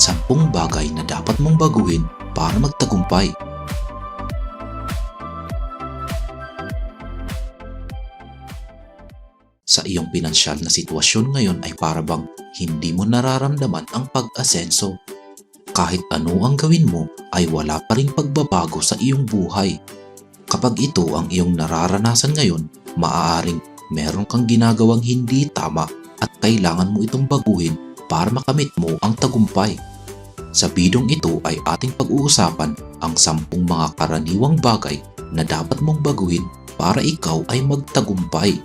Sampung bagay na dapat mong baguhin para magtagumpay. Sa iyong pinansyal na sitwasyon ngayon ay para bang hindi mo nararamdaman ang pag-asenso. Kahit ano ang gawin mo ay wala pa ring pagbabago sa iyong buhay. Kapag ito ang iyong nararanasan ngayon, maaaring meron kang ginagawang hindi tama at kailangan mo itong baguhin para makamit mo ang tagumpay. Sa bidong ito ay ating pag-uusapan ang sampung mga karaniwang bagay na dapat mong baguhin para ikaw ay magtagumpay.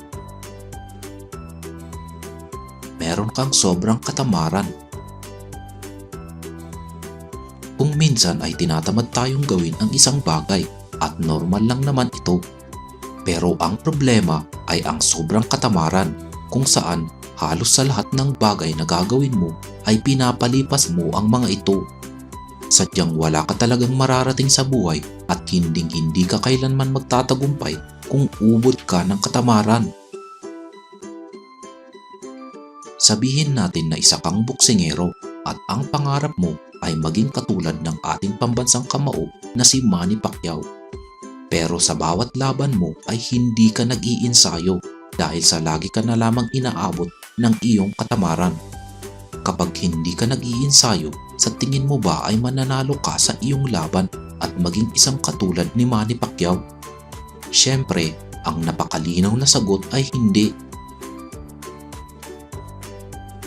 Meron kang sobrang katamaran. Kung minsan ay tinatamad tayong gawin ang isang bagay at normal lang naman ito. Pero ang problema ay ang sobrang katamaran kung saan halos sa lahat ng bagay na gagawin mo ay pinapalipas mo ang mga ito. Sadyang wala ka talagang mararating sa buhay at hinding hindi ka kailanman magtatagumpay kung ubod ka ng katamaran. Sabihin natin na isa kang buksingero at ang pangarap mo ay maging katulad ng ating pambansang kamao na si Manny Pacquiao. Pero sa bawat laban mo ay hindi ka nag-iinsayo dahil sa lagi ka na lamang inaabot ng iyong katamaran. Kapag hindi ka nag-iinsayo, sa tingin mo ba ay mananalo ka sa iyong laban at maging isang katulad ni Manny Pacquiao? Siyempre, ang napakalinaw na sagot ay hindi.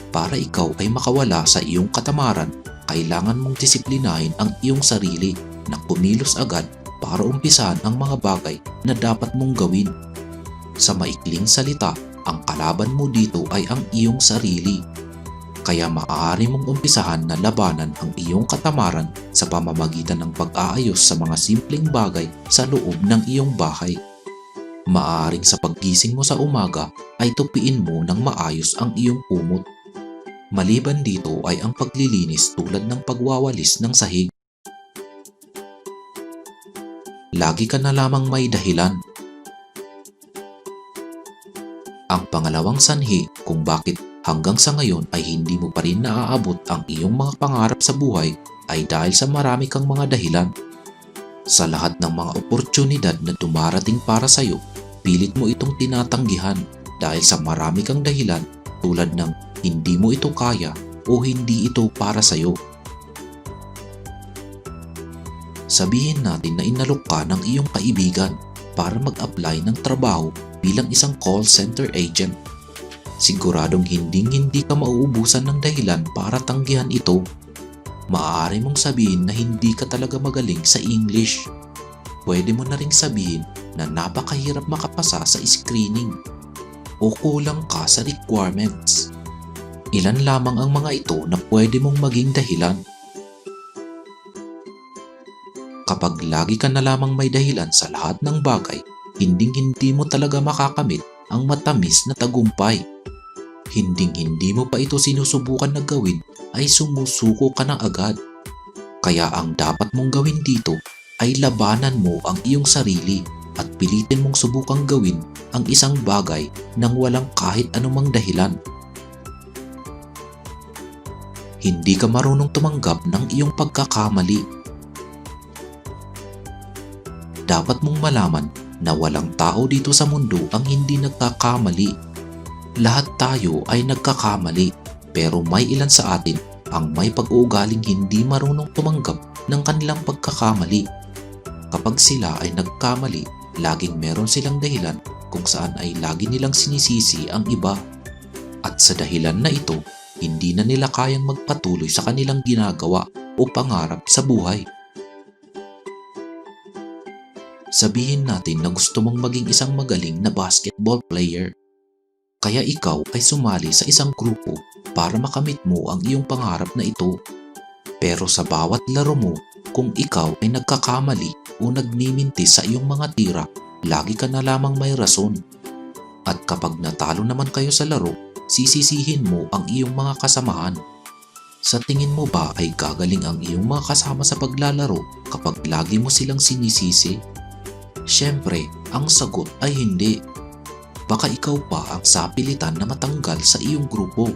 Para ikaw ay makawala sa iyong katamaran, kailangan mong disiplinahin ang iyong sarili na kumilos agad para umpisahan ang mga bagay na dapat mong gawin. Sa maikling salita, ang kalaban mo dito ay ang iyong sarili. Kaya maaari mong umpisahan na labanan ang iyong katamaran sa pamamagitan ng pag-aayos sa mga simpleng bagay sa loob ng iyong bahay. Maaring sa paggising mo sa umaga ay tupiin mo ng maayos ang iyong kumot. Maliban dito ay ang paglilinis tulad ng pagwawalis ng sahig. Lagi ka na lamang may dahilan. Ang pangalawang sanhi kung bakit hanggang sa ngayon ay hindi mo pa rin naaabot ang iyong mga pangarap sa buhay ay dahil sa marami kang mga dahilan. Sa lahat ng mga oportunidad na dumarating para sa iyo, pilit mo itong tinatanggihan dahil sa marami kang dahilan tulad ng hindi mo ito kaya o hindi ito para sa iyo. Sabihin natin na inalok ka ng iyong kaibigan para mag-apply ng trabaho bilang isang call center agent. Siguradong hinding-hindi ka mauubusan ng dahilan para tanggihan ito. Maaari mong sabihin na hindi ka talaga magaling sa English. Pwede mo na ring sabihin na napakahirap makapasa sa screening o kulang ka sa requirements. Ilan lamang ang mga ito na pwede mong maging dahilan. Kapag lagi ka na lamang may dahilan sa lahat ng bagay, hinding-hindi mo talaga makakamit ang matamis na tagumpay. Hinding-hindi mo pa ito sinusubukan na gawin ay sumusuko ka na agad. Kaya ang dapat mong gawin dito ay labanan mo ang iyong sarili at pilitin mong subukang gawin ang isang bagay nang walang kahit anumang dahilan. Hindi ka marunong tumanggap ng iyong pagkakamali dapat mong malaman na walang tao dito sa mundo ang hindi nagkakamali. Lahat tayo ay nagkakamali pero may ilan sa atin ang may pag-uugaling hindi marunong tumanggap ng kanilang pagkakamali. Kapag sila ay nagkamali, laging meron silang dahilan kung saan ay lagi nilang sinisisi ang iba. At sa dahilan na ito, hindi na nila kayang magpatuloy sa kanilang ginagawa o pangarap sa buhay. Sabihin natin na gusto mong maging isang magaling na basketball player. Kaya ikaw ay sumali sa isang grupo para makamit mo ang iyong pangarap na ito. Pero sa bawat laro mo, kung ikaw ay nagkakamali o nagmiminti sa iyong mga tira, lagi ka na lamang may rason. At kapag natalo naman kayo sa laro, sisisihin mo ang iyong mga kasamahan. Sa tingin mo ba ay gagaling ang iyong mga kasama sa paglalaro kapag lagi mo silang sinisisi? Siyempre, ang sagot ay hindi. Baka ikaw pa ang sapilitan na matanggal sa iyong grupo.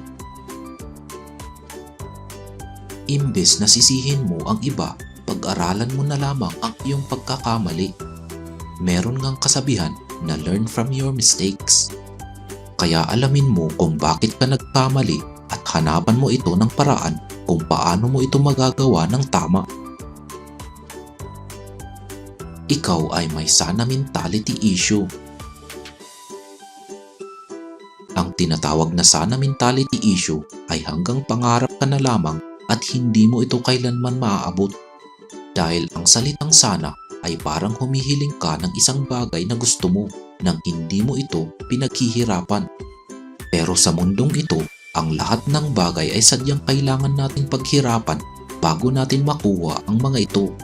Imbes na sisihin mo ang iba, pag-aralan mo na lamang ang iyong pagkakamali. Meron ngang kasabihan na learn from your mistakes. Kaya alamin mo kung bakit ka nagkamali at hanapan mo ito ng paraan kung paano mo ito magagawa ng tama. Ikaw ay may sana mentality issue. Ang tinatawag na sana mentality issue ay hanggang pangarap ka na lamang at hindi mo ito kailanman maaabot. Dahil ang salitang sana ay parang humihiling ka ng isang bagay na gusto mo nang hindi mo ito pinaghihirapan. Pero sa mundong ito, ang lahat ng bagay ay sadyang kailangan nating paghirapan bago natin makuha ang mga ito.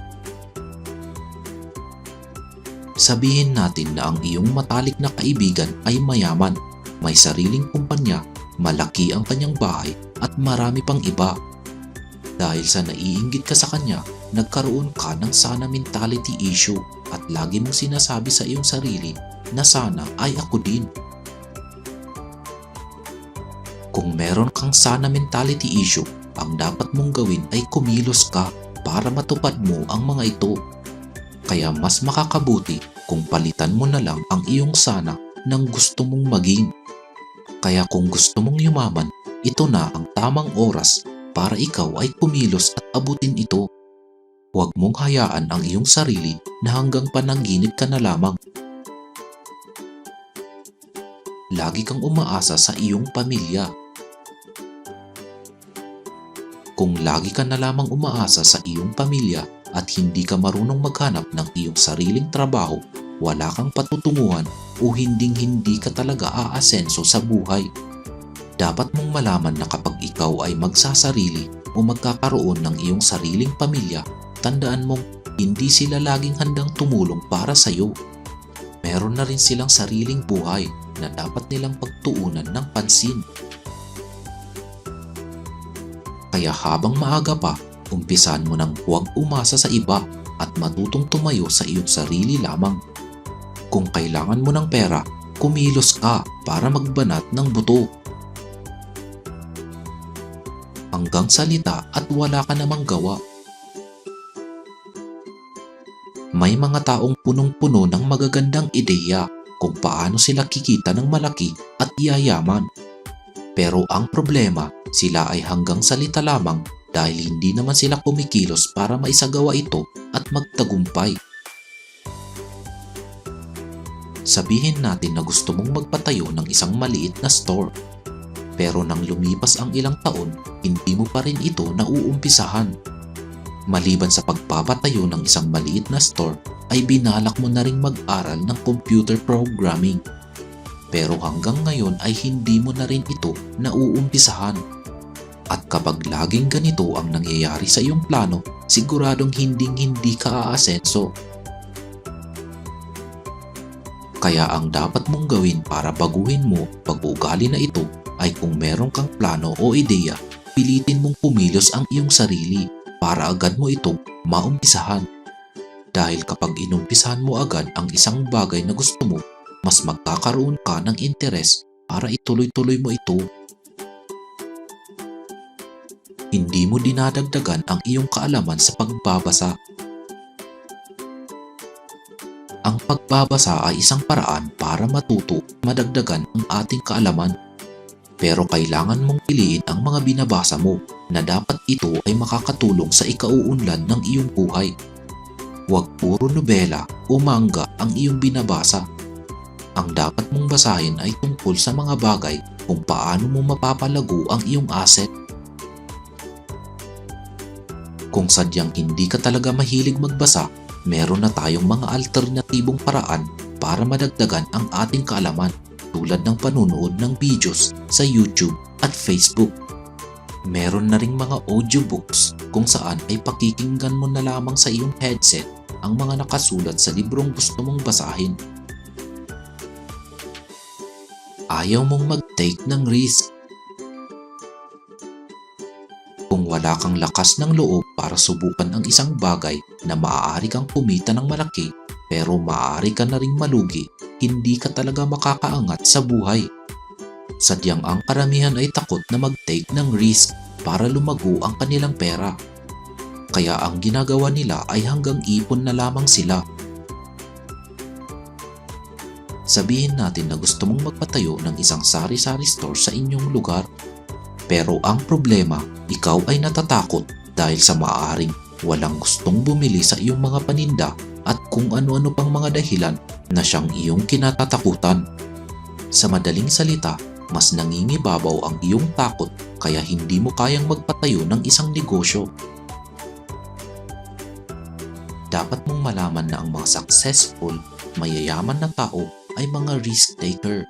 Sabihin natin na ang iyong matalik na kaibigan ay mayaman, may sariling kumpanya, malaki ang kanyang bahay at marami pang iba. Dahil sa naiinggit ka sa kanya, nagkaroon ka ng sana mentality issue at lagi mong sinasabi sa iyong sarili na sana ay ako din. Kung meron kang sana mentality issue, ang dapat mong gawin ay kumilos ka para matupad mo ang mga ito. Kaya mas makakabuti kung palitan mo na lang ang iyong sana ng gusto mong maging. Kaya kung gusto mong yumaman, ito na ang tamang oras para ikaw ay kumilos at abutin ito. Huwag mong hayaan ang iyong sarili na hanggang panaginip ka na lamang. Lagi kang umaasa sa iyong pamilya. Kung lagi ka na lamang umaasa sa iyong pamilya at hindi ka marunong maghanap ng iyong sariling trabaho, wala kang patutunguhan o hinding hindi ka talaga aasenso sa buhay. Dapat mong malaman na kapag ikaw ay magsasarili o magkakaroon ng iyong sariling pamilya, tandaan mong hindi sila laging handang tumulong para sa iyo. Meron na rin silang sariling buhay na dapat nilang pagtuunan ng pansin. Kaya habang maaga pa, umpisan mo nang huwag umasa sa iba at matutong tumayo sa iyong sarili lamang. Kung kailangan mo ng pera, kumilos ka para magbanat ng buto. Hanggang salita at wala ka namang gawa. May mga taong punong-puno ng magagandang ideya kung paano sila kikita ng malaki at yayaman. Pero ang problema, sila ay hanggang salita lamang dahil hindi naman sila kumikilos para maisagawa ito at magtagumpay. Sabihin natin na gusto mong magpatayo ng isang maliit na store. Pero nang lumipas ang ilang taon, hindi mo pa rin ito nauumpisahan. Maliban sa pagpapatayo ng isang maliit na store, ay binalak mo na ring mag-aral ng computer programming. Pero hanggang ngayon ay hindi mo na rin ito nauumpisahan. At kapag laging ganito ang nangyayari sa iyong plano, siguradong hinding hindi ka aasenso. Kaya ang dapat mong gawin para baguhin mo pag-uugali na ito ay kung meron kang plano o ideya, pilitin mong pumilos ang iyong sarili para agad mo itong maumpisahan. Dahil kapag inumpisahan mo agad ang isang bagay na gusto mo, mas magkakaroon ka ng interes para ituloy-tuloy mo ito. Hindi mo dinadagdagan ang iyong kaalaman sa pagbabasa. Ang pagbabasa ay isang paraan para matuto madagdagan ang ating kaalaman. Pero kailangan mong piliin ang mga binabasa mo na dapat ito ay makakatulong sa ikauunlad ng iyong buhay. Huwag puro nobela o manga ang iyong binabasa. Ang dapat mong basahin ay tungkol sa mga bagay kung paano mo mapapalago ang iyong asset. Kung sadyang hindi ka talaga mahilig magbasa, meron na tayong mga alternatibong paraan para madagdagan ang ating kaalaman tulad ng panunood ng videos sa YouTube at Facebook. Meron na ring mga audiobooks kung saan ay pakikinggan mo na lamang sa iyong headset ang mga nakasulat sa librong gusto mong basahin. Ayaw mong mag-take ng risk. Kung wala kang lakas ng loob para subukan ang isang bagay na maaari kang kumita ng malaki pero maaari ka na ring malugi, hindi ka talaga makakaangat sa buhay. Sadyang ang karamihan ay takot na mag-take ng risk para lumago ang kanilang pera. Kaya ang ginagawa nila ay hanggang ipon na lamang sila. Sabihin natin na gusto mong magpatayo ng isang sari-sari store sa inyong lugar. Pero ang problema, ikaw ay natatakot dahil sa maaaring walang gustong bumili sa iyong mga paninda at kung ano-ano pang mga dahilan na siyang iyong kinatatakutan. Sa madaling salita, mas nangingibabaw ang iyong takot kaya hindi mo kayang magpatayo ng isang negosyo. Dapat mong malaman na ang mga successful, mayayaman na tao ay mga risk taker.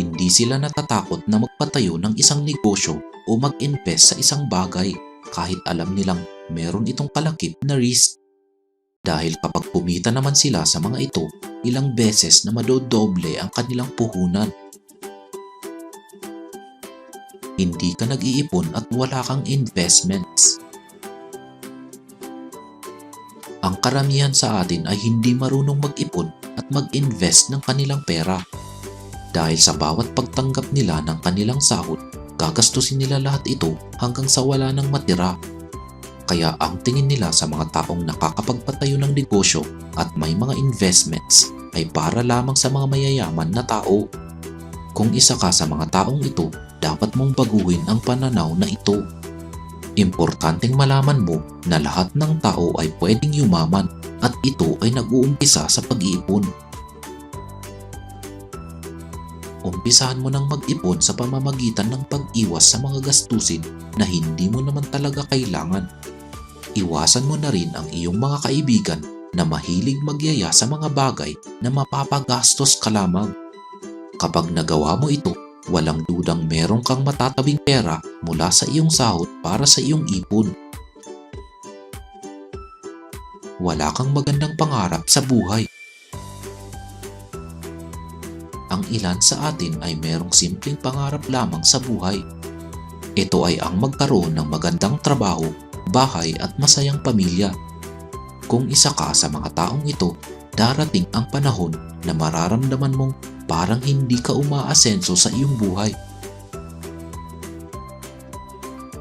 Hindi sila natatakot na magpatayo ng isang negosyo o mag-invest sa isang bagay kahit alam nilang meron itong kalakip na risk. Dahil kapag pumita naman sila sa mga ito, ilang beses na madodoble ang kanilang puhunan. Hindi ka nag-iipon at wala kang investments. Ang karamihan sa atin ay hindi marunong mag-ipon at mag-invest ng kanilang pera. Dahil sa bawat pagtanggap nila ng kanilang sahod, gagastusin nila lahat ito hanggang sa wala nang matira. Kaya ang tingin nila sa mga taong nakakapagpatayo ng negosyo at may mga investments ay para lamang sa mga mayayaman na tao. Kung isa ka sa mga taong ito, dapat mong baguhin ang pananaw na ito. Importanteng malaman mo na lahat ng tao ay pwedeng yumaman at ito ay nag-uumpisa sa pag-iipon. Umpisahan mo nang mag-ipon sa pamamagitan ng pag-iwas sa mga gastusin na hindi mo naman talaga kailangan. Iwasan mo na rin ang iyong mga kaibigan na mahilig magyaya sa mga bagay na mapapagastos ka lamang. Kapag nagawa mo ito, walang dudang meron kang matatabing pera mula sa iyong sahod para sa iyong ipon. Wala kang magandang pangarap sa buhay. Ilan sa atin ay merong simpleng pangarap lamang sa buhay. Ito ay ang magkaroon ng magandang trabaho, bahay at masayang pamilya. Kung isa ka sa mga taong ito, darating ang panahon na mararamdaman mong parang hindi ka umaasenso sa iyong buhay.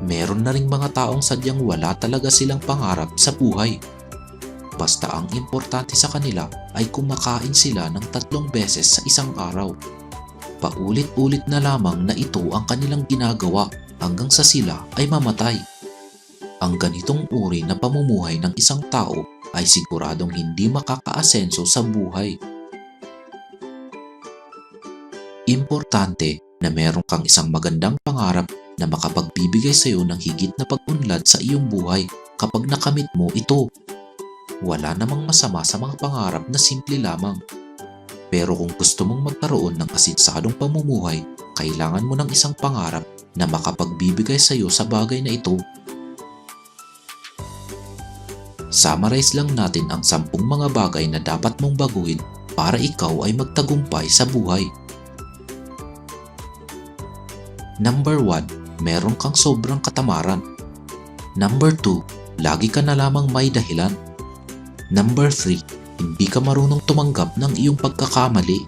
Meron na ring mga taong sadyang wala talaga silang pangarap sa buhay. Basta ang importante sa kanila ay kumakain sila ng tatlong beses sa isang araw. Paulit-ulit na lamang na ito ang kanilang ginagawa hanggang sa sila ay mamatay. Ang ganitong uri na pamumuhay ng isang tao ay siguradong hindi makakaasenso sa buhay. Importante na meron kang isang magandang pangarap na makapagbibigay sa iyo ng higit na pag-unlad sa iyong buhay kapag nakamit mo ito. Wala namang masama sa mga pangarap na simple lamang. Pero kung gusto mong magkaroon ng asinsadong pamumuhay, kailangan mo ng isang pangarap na makapagbibigay sa iyo sa bagay na ito. Summarize lang natin ang sampung mga bagay na dapat mong baguhin para ikaw ay magtagumpay sa buhay. Number 1, meron kang sobrang katamaran. Number 2, lagi ka na lamang may dahilan. Number 3, hindi ka marunong tumanggap ng iyong pagkakamali.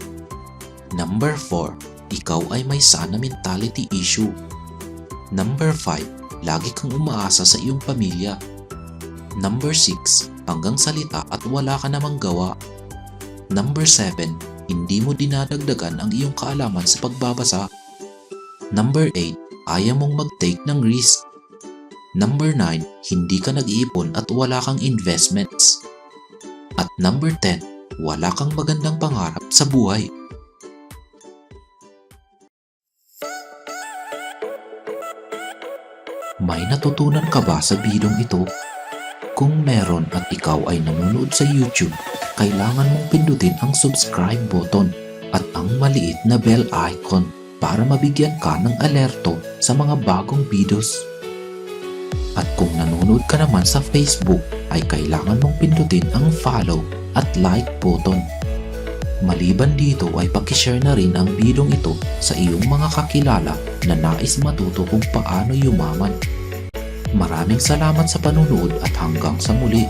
Number 4, ikaw ay may sana mentality issue. Number 5, lagi kang umaasa sa iyong pamilya. Number 6, hanggang salita at wala ka namang gawa. Number 7, hindi mo dinadagdagan ang iyong kaalaman sa pagbabasa. Number 8, ayaw mong mag-take ng risk. Number 9, hindi ka nag-iipon at wala kang investments. Number 10, wala kang magandang pangarap sa buhay. May natutunan ka ba sa bidong ito? Kung meron at ikaw ay nanonood sa YouTube, kailangan mong pindutin ang subscribe button at ang maliit na bell icon para mabigyan ka ng alerto sa mga bagong videos. At kung nanonood ka naman sa Facebook, ay kailangan mong pindutin ang follow at like button. Maliban dito ay pakishare na rin ang bidong ito sa iyong mga kakilala na nais matuto kung paano yumaman. Maraming salamat sa panunood at hanggang sa muli.